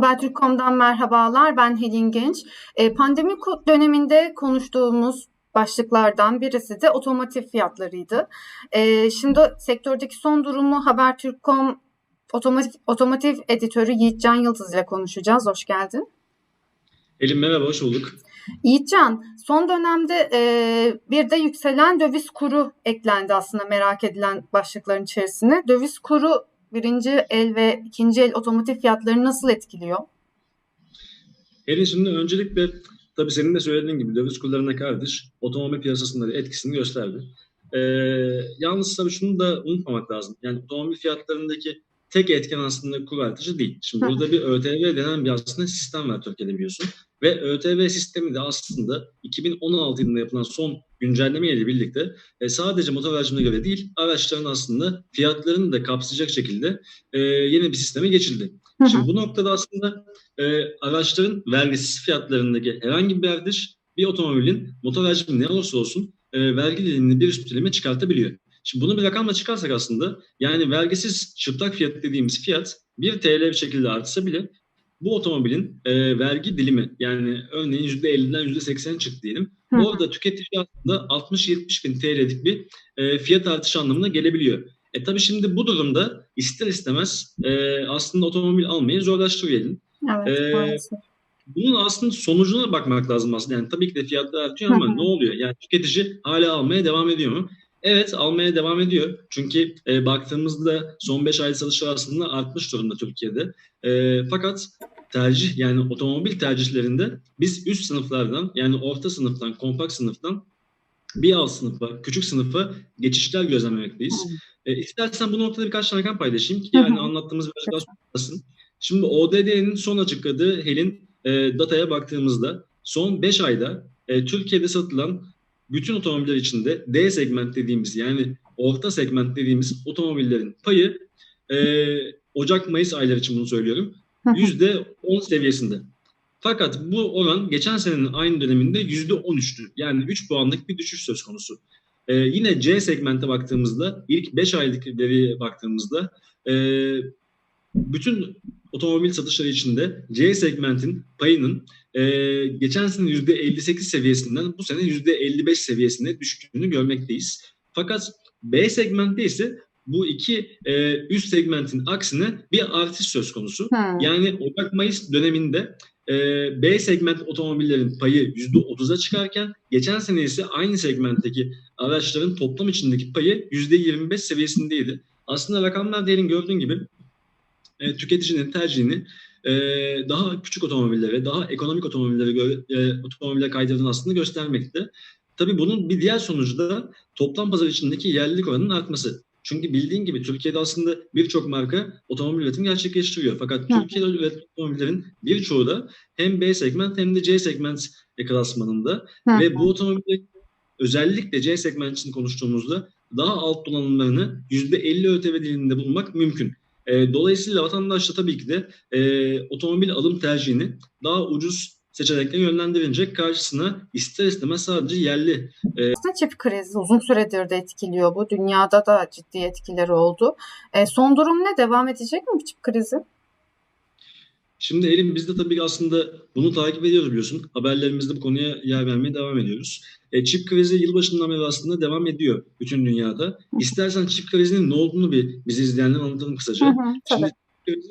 Habertürk.com'dan merhabalar. Ben Helin Genç. E, pandemi döneminde konuştuğumuz başlıklardan birisi de otomotiv fiyatlarıydı. E, şimdi sektördeki son durumu Habertürk.com otomotiv, otomotiv editörü Yiğitcan Yıldız ile konuşacağız. Hoş geldin. Elin merhaba, hoş bulduk. Yiğitcan, son dönemde e, bir de yükselen döviz kuru eklendi aslında merak edilen başlıkların içerisine. Döviz kuru birinci el ve ikinci el otomotiv fiyatlarını nasıl etkiliyor? Elin şimdi öncelikle tabii senin de söylediğin gibi döviz kurlarına kardeş otomobil piyasasında da etkisini gösterdi. Ee, yalnız tabii şunu da unutmamak lazım. Yani otomobil fiyatlarındaki tek etken aslında kur artışı değil. Şimdi burada bir ÖTV denen bir aslında sistem var Türkiye'de biliyorsun. Ve ÖTV sistemi de aslında 2016 yılında yapılan son güncelleme ile birlikte e, sadece motor aracına göre değil araçların aslında fiyatlarını da kapsayacak şekilde e, yeni bir sisteme geçildi. Şimdi bu noktada aslında e, araçların vergisiz fiyatlarındaki herhangi bir artış bir otomobilin motor hacmi ne olursa olsun e, vergi dilimini bir üst dilime çıkartabiliyor. Şimdi bunu bir rakamla çıkarsak aslında yani vergisiz çıplak fiyat dediğimiz fiyat 1 TL bir şekilde artsa bile bu otomobilin e, vergi dilimi yani örneğin %50'den %80 çıktı diyelim. Hı. Orada tüketici aslında 60-70 bin TL'lik bir e, fiyat artışı anlamına gelebiliyor. E tabii şimdi bu durumda ister istemez e, aslında otomobil almayı zorlaştırıyor Evet, e, Bunun aslında sonucuna bakmak lazım aslında. Yani tabii ki de fiyatlar artıyor ama ne oluyor? Yani tüketici hala almaya devam ediyor mu? Evet almaya devam ediyor. Çünkü e, baktığımızda son 5 ay satışlar aslında artmış durumda Türkiye'de. E, fakat tercih yani otomobil tercihlerinde biz üst sınıflardan yani orta sınıftan, kompakt sınıftan bir alt sınıfa, küçük sınıfa geçişler gözlemlemekteyiz. E, istersen bu noktada birkaç tane rakam paylaşayım ki yani anlattığımız biraz daha sonrasın. Şimdi ODD'nin son açıkladığı HEL'in e, dataya baktığımızda son 5 ayda e, Türkiye'de satılan bütün otomobiller içinde D segment dediğimiz yani orta segment dediğimiz otomobillerin payı e, Ocak-Mayıs ayları için bunu söylüyorum. Yüzde 10 seviyesinde. Fakat bu oran geçen senenin aynı döneminde yüzde 13'tü. Yani 3 puanlık bir düşüş söz konusu. Ee, yine C segmente baktığımızda ilk 5 aylık veriye baktığımızda e, bütün otomobil satışları içinde C segmentin payının e, geçen sene %58 seviyesinden bu sene %55 seviyesine düştüğünü görmekteyiz. Fakat B segmentte ise bu iki e, üst segmentin aksine bir artış söz konusu. Hmm. Yani Ocak-Mayıs döneminde e, B segment otomobillerin payı %30'a çıkarken geçen sene ise aynı segmentteki araçların toplam içindeki payı %25 seviyesindeydi. Aslında rakamlar diyelim gördüğün gibi e, tüketicinin tercihini e, daha küçük otomobillere, daha ekonomik otomobillere, göre, e, otomobillere kaydırdığını aslında göstermekte. Tabii bunun bir diğer sonucu da toplam pazar içindeki yerlilik oranının artması. Çünkü bildiğin gibi Türkiye'de aslında birçok marka otomobil üretimi gerçekleştiriyor. Fakat Hı. Türkiye'de üretilen otomobillerin birçoğu da hem B segment hem de C segment klasmanında Hı. ve bu otomobiller özellikle C segment için konuştuğumuzda daha alt donanımlarını %50 ÖTV dilinde bulmak mümkün. E, dolayısıyla vatandaş da tabii ki de e, otomobil alım tercihini daha ucuz seçenekle yönlendirince karşısına ister istemez sadece yerli. E... Çip krizi uzun süredir de etkiliyor bu. Dünyada da ciddi etkileri oldu. E, son durum ne? Devam edecek mi bu çip krizi? Şimdi Elim biz de tabii aslında bunu takip ediyoruz biliyorsun. Haberlerimizde bu konuya yer vermeye devam ediyoruz. E, çip krizi yılbaşından beri aslında devam ediyor bütün dünyada. İstersen çip krizinin ne olduğunu bir bizi izleyenler anlatalım kısaca. Hı hı, Şimdi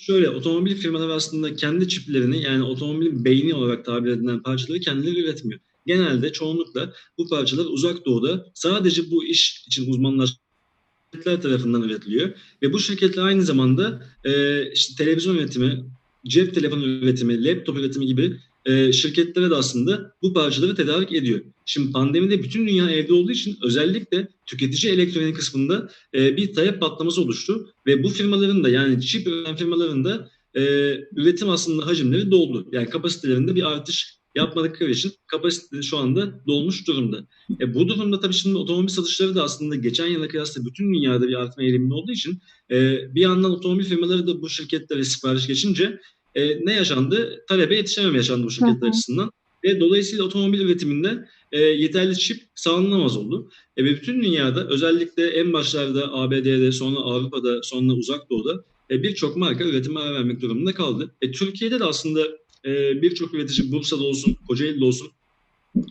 şöyle otomobil firmaları aslında kendi çiplerini yani otomobilin beyni olarak tabir edilen parçaları kendileri üretmiyor. Genelde çoğunlukla bu parçalar uzak doğuda sadece bu iş için uzmanlaştırılan tarafından üretiliyor. Ve bu şirketler aynı zamanda e, işte televizyon üretimi, cep telefonu üretimi, laptop üretimi gibi e, şirketlere de aslında bu parçaları tedarik ediyor. Şimdi pandemide bütün dünya evde olduğu için özellikle tüketici elektronik kısmında e, bir talep patlaması oluştu ve bu firmaların da yani çip üreten firmaların da e, üretim aslında hacimleri doldu. Yani kapasitelerinde bir artış yapmadıkları için kapasite şu anda dolmuş durumda. E, bu durumda tabii şimdi otomobil satışları da aslında geçen yıla kıyasla bütün dünyada bir artma eğiliminde olduğu için e, bir yandan otomobil firmaları da bu şirketlere sipariş geçince e, ne yaşandı? Talebe yetişememe yaşandı bu şirketler açısından. Ve dolayısıyla otomobil üretiminde e, yeterli çip sağlanamaz oldu. E, ve bütün dünyada özellikle en başlarda ABD'de sonra Avrupa'da sonra Uzak Doğu'da e, birçok marka üretime ara vermek durumunda kaldı. E, Türkiye'de de aslında e, birçok üretici Bursa'da olsun, Kocaeli'de olsun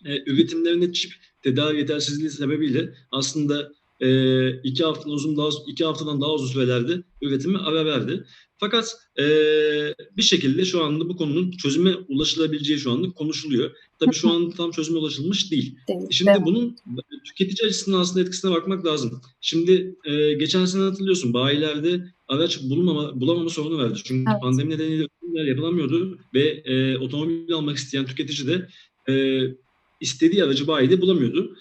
e, üretimlerinde çip tedarik yetersizliği sebebiyle aslında e, iki haftadan uzun daha iki haftadan daha uzun sürelerde üretimi ara verdi. Fakat e, bir şekilde şu anda bu konunun çözüme ulaşılabileceği şu anda konuşuluyor. Tabii şu an tam çözüme ulaşılmış değil. Değil, Şimdi evet. bunun tüketici açısından aslında etkisine bakmak lazım. Şimdi e, geçen sene hatırlıyorsun bayilerde araç bulunmama, bulamama sorunu vardı. Çünkü Evet. pandemi nedeniyle üretimler yapılamıyordu ve e, otomobil almak isteyen tüketici de e, istediği aracı bayide bulamıyordu.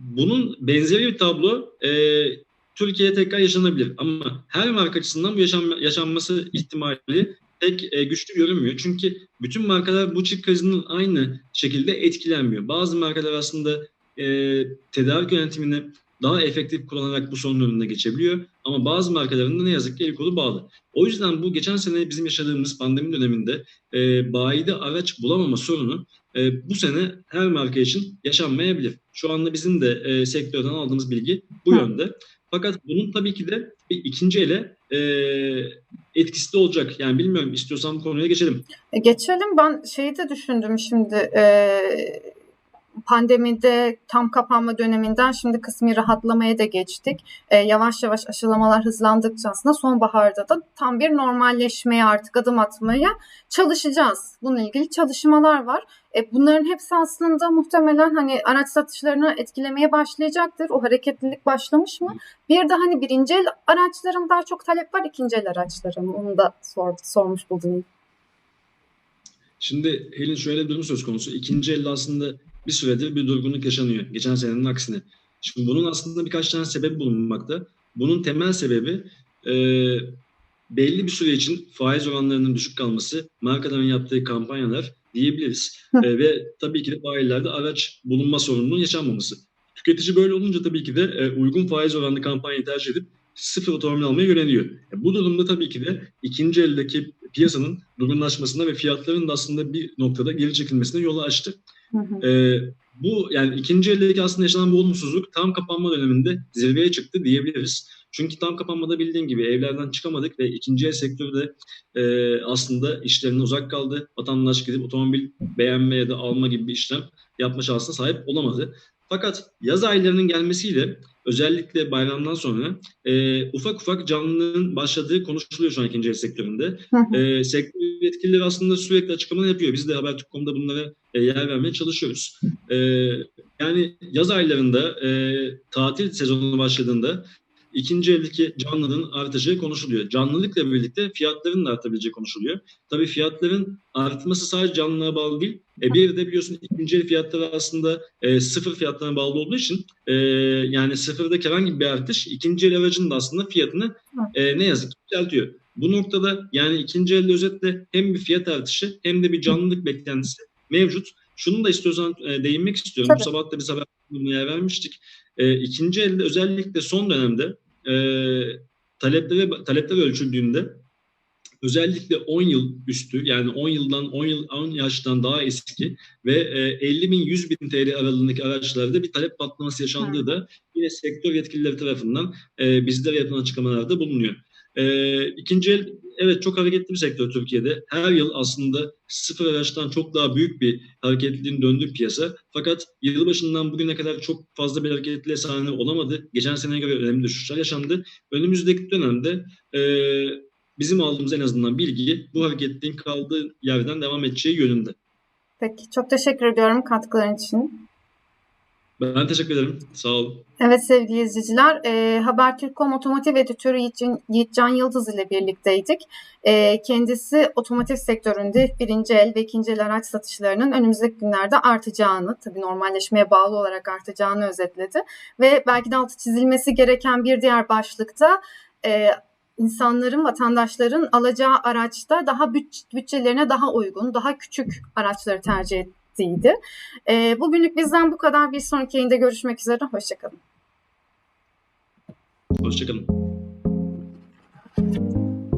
Bunun benzeri bir tablo e, Türkiye'ye tekrar yaşanabilir ama her marka açısından bu yaşanma, yaşanması ihtimali pek e, güçlü görünmüyor. Çünkü bütün markalar bu çip krizinin aynı şekilde etkilenmiyor. Bazı markalar aslında e, tedarik yönetimini daha efektif kullanarak bu sorunun önüne geçebiliyor. Ama bazı markaların da ne yazık ki el kolu bağlı. O yüzden bu geçen sene bizim yaşadığımız pandemi döneminde e, bayide araç bulamama sorunu e, bu sene her marka için yaşanmayabilir. Şu anda bizim de e, sektörden aldığımız bilgi bu Hı. yönde. Fakat bunun tabii ki de bir ikinci ele e, etkisi de olacak. Yani bilmiyorum istiyorsan konuya geçelim. E, Geçelim. Ben şeyi de düşündüm şimdi e, pandemide tam kapanma döneminden şimdi kısmi rahatlamaya da geçtik. E, yavaş yavaş aşılamalar hızlandıkça aslında sonbaharda da tam bir normalleşmeye artık adım atmaya çalışacağız. Bununla ilgili çalışmalar var. E, bunların hepsi aslında muhtemelen hani araç satışlarını etkilemeye başlayacaktır. O hareketlilik başlamış mı? Bir de hani birinci el araçların daha çok talep var, ikinci el araçların. Onu da sor, sormuş buldum. Şimdi Helin şöyle bir durum söz konusu. İkinci elde aslında bir süredir bir durgunluk yaşanıyor. Geçen senenin aksine. Şimdi bunun aslında birkaç tane sebebi bulunmakta. Bunun temel sebebi e, belli bir süre için faiz oranlarının düşük kalması, markaların yaptığı kampanyalar diyebiliriz. E, ve tabii ki de bayilerde araç bulunma sorununun yaşanmaması. Tüketici böyle olunca tabii ki de e, uygun faiz oranlı kampanyayı tercih edip sıfır otomobil almaya yöneliyor. E, bu durumda tabii ki de ikinci eldeki piyasanın durgunlaşmasına ve fiyatların da aslında bir noktada geri çekilmesine yolu açtı. Ee, bu yani ikinci eldeki aslında yaşanan bu olumsuzluk tam kapanma döneminde zirveye çıktı diyebiliriz. Çünkü tam kapanmada bildiğin gibi evlerden çıkamadık ve ikinci el sektörü de e, aslında işlerine uzak kaldı. Vatandaş gidip otomobil beğenme ya da alma gibi bir işlem yapma şansına sahip olamadı. Fakat yaz aylarının gelmesiyle özellikle bayramdan sonra e, ufak ufak canlılığın başladığı konuşuluyor şu an ikinci el sektöründe. E, sektör yetkilileri aslında sürekli açıklama yapıyor. Biz de Habertürk.com'da bunlara yer vermeye çalışıyoruz. E, yani yaz aylarında e, tatil sezonu başladığında ikinci eldeki canlılığın artacağı konuşuluyor. Canlılıkla birlikte fiyatların da artabileceği konuşuluyor. Tabii fiyatların artması sadece canlılığa bağlı değil. E, bir de biliyorsun ikinci el fiyatları aslında e, sıfır fiyatlarına bağlı olduğu için e, yani sıfırdaki herhangi bir artış ikinci el aracın da aslında fiyatını e, ne yazık ki yükseltiyor. Bu noktada yani ikinci elde özetle hem bir fiyat artışı hem de bir canlılık beklentisi mevcut. Şunu da istiyorsan e, değinmek istiyorum. Tabii. Bu sabah da biz haber yer vermiştik. E, ikinci elde özellikle son dönemde e, talepleri, talepler ölçüldüğünde özellikle 10 yıl üstü yani 10 yıldan 10 yıl 10 yaştan daha eski ve e, 50 bin 100 bin TL aralığındaki araçlarda bir talep patlaması yaşandığı da yine sektör yetkilileri tarafından e, bizlere yapılan açıklamalarda bulunuyor. E, ikinci el evet çok hareketli bir sektör Türkiye'de. Her yıl aslında sıfır araçtan çok daha büyük bir hareketliliğin döndüğü piyasa. Fakat yılbaşından bugüne kadar çok fazla bir hareketliliğe sahne olamadı. Geçen seneye göre önemli düşüşler yaşandı. Önümüzdeki dönemde e, bizim aldığımız en azından bilgi bu hareketliliğin kaldığı yerden devam edeceği yönünde. Peki, çok teşekkür ediyorum katkıların için. Ben teşekkür ederim. Sağ ol. Evet sevgili izleyiciler, e, Habertürk.com otomotiv editörü Yiğitcan, Yiğitcan Yıldız ile birlikteydik. E, kendisi otomotiv sektöründe birinci el ve ikinci el araç satışlarının önümüzdeki günlerde artacağını, tabii normalleşmeye bağlı olarak artacağını özetledi. Ve belki de altı çizilmesi gereken bir diğer başlıkta e, insanların, vatandaşların alacağı araçta daha büt- bütçelerine daha uygun, daha küçük araçları tercih podcast'iydi. E, ee, bugünlük bizden bu kadar. Bir sonraki yayında görüşmek üzere. Hoşçakalın. Hoşçakalın.